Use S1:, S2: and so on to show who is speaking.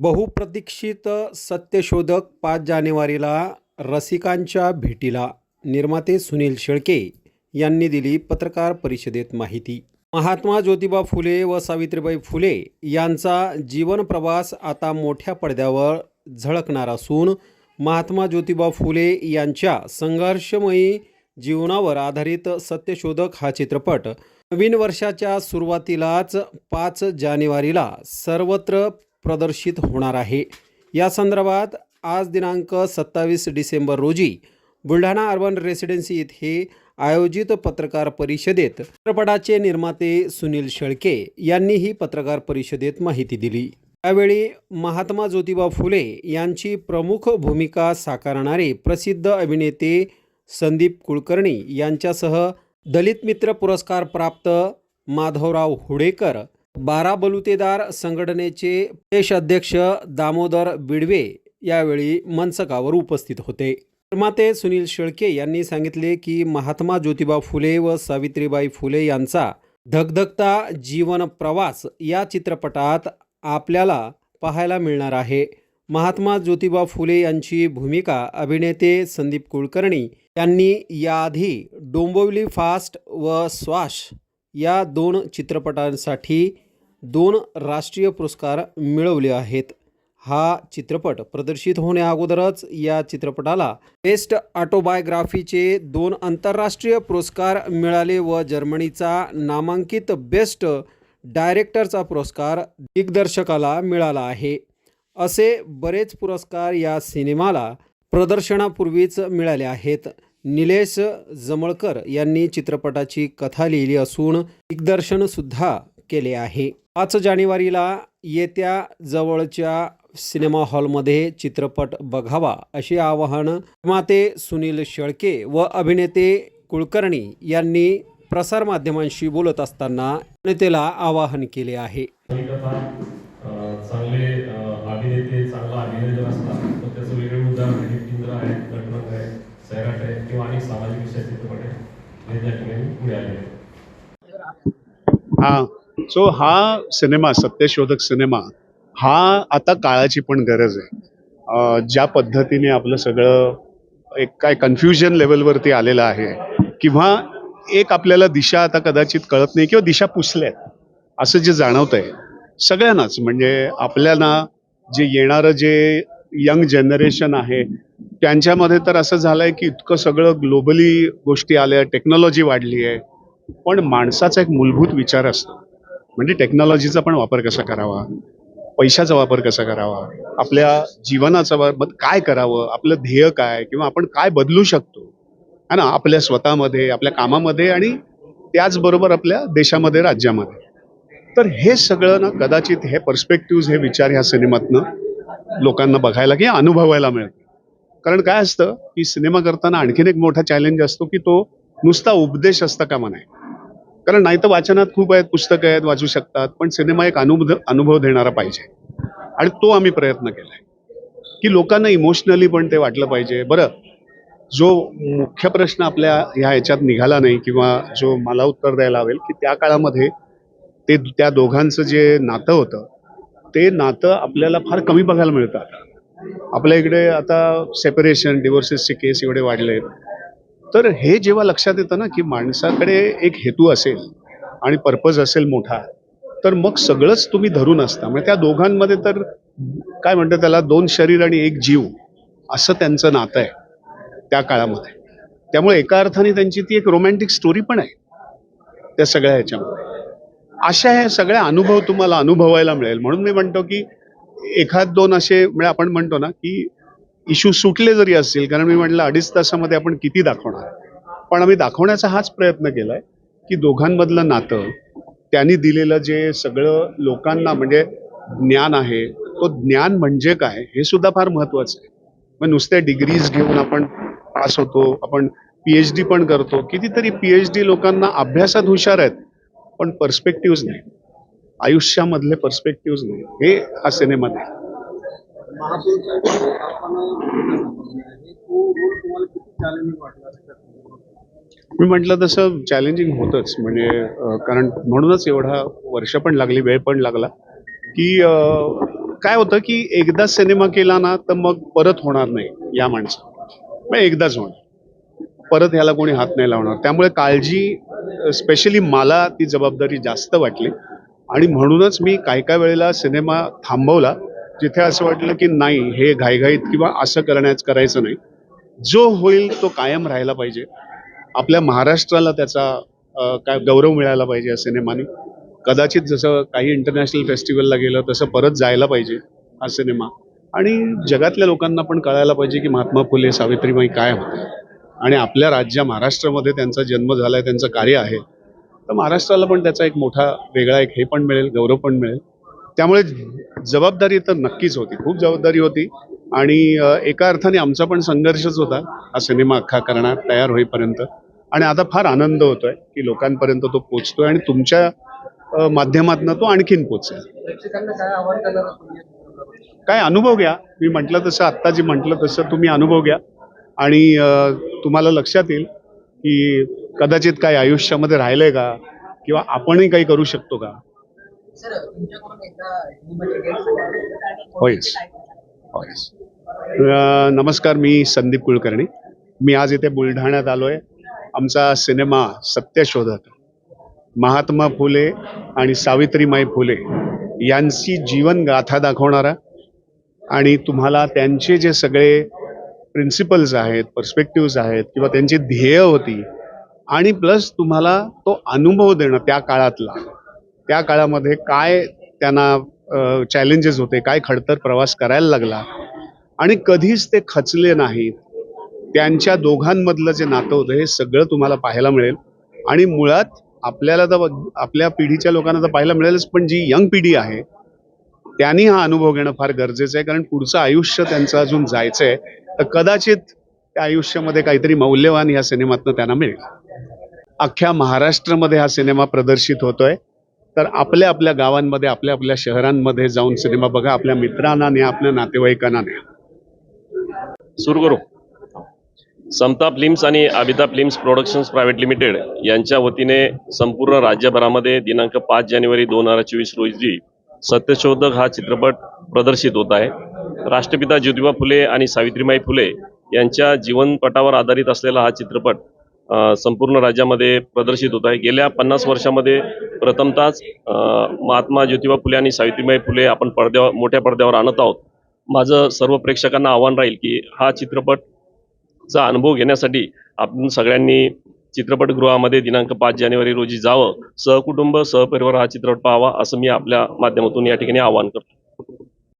S1: बहुप्रतीक्षित सत्यशोधक पाच जानेवारीला रसिकांच्या भेटीला निर्माते सुनील शेळके यांनी दिली पत्रकार परिषदेत माहिती. महात्मा ज्योतिबा फुले व सावित्रीबाई फुले यांचा जीवनप्रवास आता मोठ्या पडद्यावर झळकणार असून महात्मा ज्योतिबा फुले यांच्या संघर्षमयी जीवनावर आधारित सत्यशोधक हा चित्रपट नवीन वर्षाच्या सुरुवातीलाच पाच जानेवारीला सर्वत्र प्रदर्शित होणार आहे. या संदर्भात आज दिनांक सत्तावीस डिसेंबर रोजी बुलढाणा अर्बन रेसिडेन्सी येथे आयोजित पत्रकार परिषदेत चित्रपटाचे निर्माते सुनील शेळके यांनी ही पत्रकार परिषदेत माहिती दिली. यावेळी महात्मा ज्योतिबा फुले यांची प्रमुख भूमिका साकारणारे प्रसिद्ध अभिनेते संदीप कुलकर्णी यांच्यासह दलित मित्र पुरस्कार प्राप्त माधवराव हुडेकर बारा बलुतेदार संघटनेचे देश अध्यक्ष दामोदर बिडवे यावेळी मंचकावर उपस्थित होते. निर्माते सुनील शेळके यांनी सांगितले की महात्मा ज्योतिबा फुले व सावित्रीबाई फुले यांचा धगधगता जीवन प्रवास या चित्रपटात आपल्याला पाहायला मिळणार आहे. महात्मा ज्योतिबा फुले यांची भूमिका अभिनेते संदीप कुलकर्णी यांनी याआधी डोंबिवली फास्ट व स्वाश या दोन चित्रपटांसाठी दोन राष्ट्रीय पुरस्कार मिळवले आहेत. हा चित्रपट प्रदर्शित होण्याअगोदरच या चित्रपटाला बेस्ट ऑटोबायोग्राफीचे दोन आंतरराष्ट्रीय पुरस्कार मिळाले व जर्मनीचा नामांकित बेस्ट डायरेक्टरचा पुरस्कार दिग्दर्शकाला मिळाला आहे. असे बरेच पुरस्कार या सिनेमाला प्रदर्शनापूर्वीच मिळाले आहेत. निलेश जमळकर यांनी चित्रपटाची कथा लिहिली असून दिग्दर्शनसुद्धा केले आहे. पाच जानेवारीला येत्या जवळच्या सिनेमा हॉलमध्ये चित्रपट बघावा असे आवाहन निर्माते सुनील शेळके व अभिनेते कुलकर्णी यांनी प्रसारमाध्यमांशी बोलत असताना जनतेला आवाहन केले आहे.
S2: चांगले अभिनेते चांगला अभिनय असतात. त्याचं वेगळे उदाहरण आहे आहे आहे सैराट आहे किंवा अनेक सामाजिक विषय चित्रपट आहे हे त्या ठिकाणी पुढे आले
S3: हा सो हा सिनेमा सत्यशोधक सिनेमा हा आता काळाची पण गरज आहे. ज्या पद्धतीने आपलं सगळं एक काय कन्फ्युजन लेवलवरती आलेलं आहे किंवा एक आपल्याला दिशा आता कदाचित कळत नाही किंवा दिशा पुसल्यात असं जे जाणवत आहे सगळ्यांनाच. म्हणजे आपल्याला जे येणारं जे यंग जनरेशन आहे त्यांच्यामध्ये तर असं झालंय की इतकं सगळं ग्लोबली गोष्टी आल्या टेक्नॉलॉजी वाढली आहे पण माणसाचा एक मूलभूत विचार असतो. म्हणजे टेक्नॉलॉजीचा पण वापर कसा करावा? पैशाचा वापर कसा करावा? आपल्या जीवनाचा वापर काय करावं? आपलं ध्येय काय? किंवा आपण काय बदलू शकतो? है ना? आपल्या स्वतःमध्ये आपल्या कामामध्ये आणि त्याचबरोबर आपल्या देशामध्ये राज्यामध्ये. तर हे सगळं ना कदाचित हे पर्स्पेक्टिव्ह हे विचार ह्या सिनेमातनं लोकांना बघायला किंवा अनुभवायला मिळतं कारण काय असतं की सिनेमा करताना आणखीन एक मोठा चॅलेंज असतो की तो नुसता उपदेश असता कामा नाही कारण नाही तर वाचनात खूप आहेत पुस्तकं आहेत वाचू शकतात पण सिनेमा एक अनुभव अनुभव देणारा पाहिजे. आणि तो आम्ही प्रयत्न केला आहे की लोकांना इमोशनली पण ते वाटलं पाहिजे. बरं जो मुख्य प्रश्न आपल्या ह्या ह्याच्यात निघाला नाही किंवा जो मला उत्तर द्यायला हवेल की त्या काळामध्ये ते त्या दोघांचं जे नातं होतं ते नातं आपल्याला फार कमी बघायला मिळतं आता. आपल्या इकडे आता सेपरेशन डिवोर्सेसचे केस एवढे वाढले तर हे जेव्हा लक्षात येतं ना की माणसाकडे एक हेतू असेल आणि पर्पज असेल मोठा तर मग सगळंच तुम्ही धरून असता. म्हणजे त्या दोघांमध्ये तर काय म्हणतात त्याला दोन शरीर आणि एक जीव असं त्यांचं नातं आहे त्या काळामध्ये. त्यामुळे एका अर्थाने त्यांची ती एक रोमॅन्टिक स्टोरी पण आहे त्या सगळ्या ह्याच्यामध्ये. अशा ह्या सगळ्या अनुभव तुम्हाला अनुभवायला मिळेल. म्हणून मी म्हणतो की एखाद दोन असे म्हणजे आपण म्हणतो ना की इश्यू सुटले जरी असतील कारण मी म्हटलं अडीच तासामध्ये आपण किती दाखवणार? पण आम्ही दाखवण्याचा हाच प्रयत्न केलाय की दोघांमधलं नातं त्यांनी दिलेलं जे सगळं लोकांना म्हणजे ज्ञान आहे तो ज्ञान म्हणजे काय हे सुद्धा फार महत्वाचं आहे. मग नुसत्या डिग्रीज घेऊन आपण पास होतो आपण पीएच डी पण करतो कितीतरी पीएच डी लोकांना अभ्यासात हुशार आहेत पण पर्स्पेक्टिव्ह नाही. आयुष्यामधले पर्स्पेक्टिव्ह नाही. हे हा सिनेमा नाही. मी म्हटलं तसं चॅलेंजिंग होतंच. म्हणजे कारण म्हणूनच एवढा वर्ष पण लागली वेळ पण लागला की काय होतं की एकदा सिनेमा केला ना तर मग परत होणार नाही या माणसा मग एकदाच होणार. परत ह्याला कोणी हात नाही लावणार. त्यामुळे काळजी स्पेशली मला ती जबाबदारी जास्त वाटली. आणि म्हणूनच मी काय काय वेळेला सिनेमा थांबवला जिथे असं वाटलं की नाही हे घाईघाईत किंवा असं करण्याच करायचं नाही. जो होईल तो कायम राहायला पाहिजे. आपल्या महाराष्ट्राला त्याचा काय गौरव मिळायला पाहिजे या सिनेमाने. कदाचित जसं काही इंटरनॅशनल फेस्टिवलला गेलं तसं परत जायला पाहिजे हा सिनेमा. आणि जगातल्या लोकांना पण कळायला पाहिजे की महात्मा फुले सावित्रीबाई काय होते. आणि आपल्या राज्या महाराष्ट्रामध्ये त्यांचा जन्म झाला आहे त्यांचं कार्य आहे. तर महाराष्ट्राला पण त्याचा एक मोठा वेगळा एक हे पण मिळेल गौरव पण मिळेल. त्यामुळे जबाबदारी तर नक्कीच होती खूप जबाबदारी होती. आणि एका अर्थाने आमचा पण संघर्षच होता हा सिनेमा अख्खा करणार तयार होईपर्यंत. आणि आता फार आनंद होतोय की लोकांपर्यंत तो पोचतोय आणि तुमच्या माध्यमातनं तो आणखीन पोचेल.
S4: काय
S3: अनुभव घ्या. मी म्हटलं तसं आत्ता जे म्हटलं तसं तुम्ही अनुभव घ्या. आणि तुम्हाला लक्षात येईल की कदाचित काय आयुष्यामध्ये राहिलंय का? किंवा आपणही काही करू शकतो का? होयच होयच अ, नमस्कार मी संदीप कुलकर्णी. मी आज इथे बुलढाण्यात आलोय. आमचा सिनेमा सत्यशोधक महात्मा फुले आणि सावित्रीमाई फुले यांची जीवन गाथा दाखवणारा आणि तुम्हाला त्यांचे जे सगळे प्रिन्सिपल्स आहेत पर्स्पेक्टिव्ज आहेत किंवा त्यांची ध्येय होती. आणि प्लस तुम्हाला तो अनुभव देणं त्या काळातला. त्या काळामध्ये काय त्यांना चॅलेंजेस होते काय खडतर प्रवास करायला लागला. आणि कधीच ते खचले नाहीत. त्यांच्या दोघांमधलं जे नातं होतं हे सगळं तुम्हाला पाहायला मिळेल. आणि मुळात आपल्याला तर आपल्या पिढीच्या लोकांना तर पाहायला मिळेलच पण जी यंग पिढी आहे त्यांनी हा अनुभव घेणं फार गरजेचं आहे. कारण पुढचं आयुष्य त्यांचं अजून जायचं आहे तर कदाचित त्या आयुष्यामध्ये काहीतरी मौल्यवान या सिनेमातनं त्यांना मिळेल. अख्ख्या महाराष्ट्रामध्ये हा सिनेमा प्रदर्शित होतोय. तर आपल्या आपल्या गावांमध्ये आपल्या आपल्या शहरांमध्ये जाऊन सिनेमा बघा आपल्या मित्रांना न्या आपल्या नातेवाईकांना न्या.
S2: सुरू करू समता फिल्म्स आणि Abhita films productions private limited यांच्या वतीने संपूर्ण राज्यभरामध्ये दिनांक पाच जानेवारी दोन हजार चोवीस रोजी सत्यशोधक हा चित्रपट प्रदर्शित होत आहे. राष्ट्रपिता ज्योतिबा फुले आणि सावित्रीमाई फुले यांच्या जीवनपटावर आधारित असलेला हा चित्रपट संपूर्ण राज्यामध्ये प्रदर्शित होत आहे. गेल्या पन्नास वर्षामध्ये प्रथमतःच महात्मा ज्योतिबा फुले आणि सावित्रीबाई फुले आपण पडद्यावर मोठ्या पडद्यावर आणत आहोत. माझं सर्व प्रेक्षकांना आव्हान राहील की हा चित्रपटचा अनुभव घेण्यासाठी आपण सगळ्यांनी चित्रपटगृहामध्ये दिनांक पाच जानेवारी रोजी जावं. सहकुटुंब सहपरिवार हा चित्रपट पाहावा असं मी आपल्या माध्यमातून या ठिकाणी आवाहन करतो.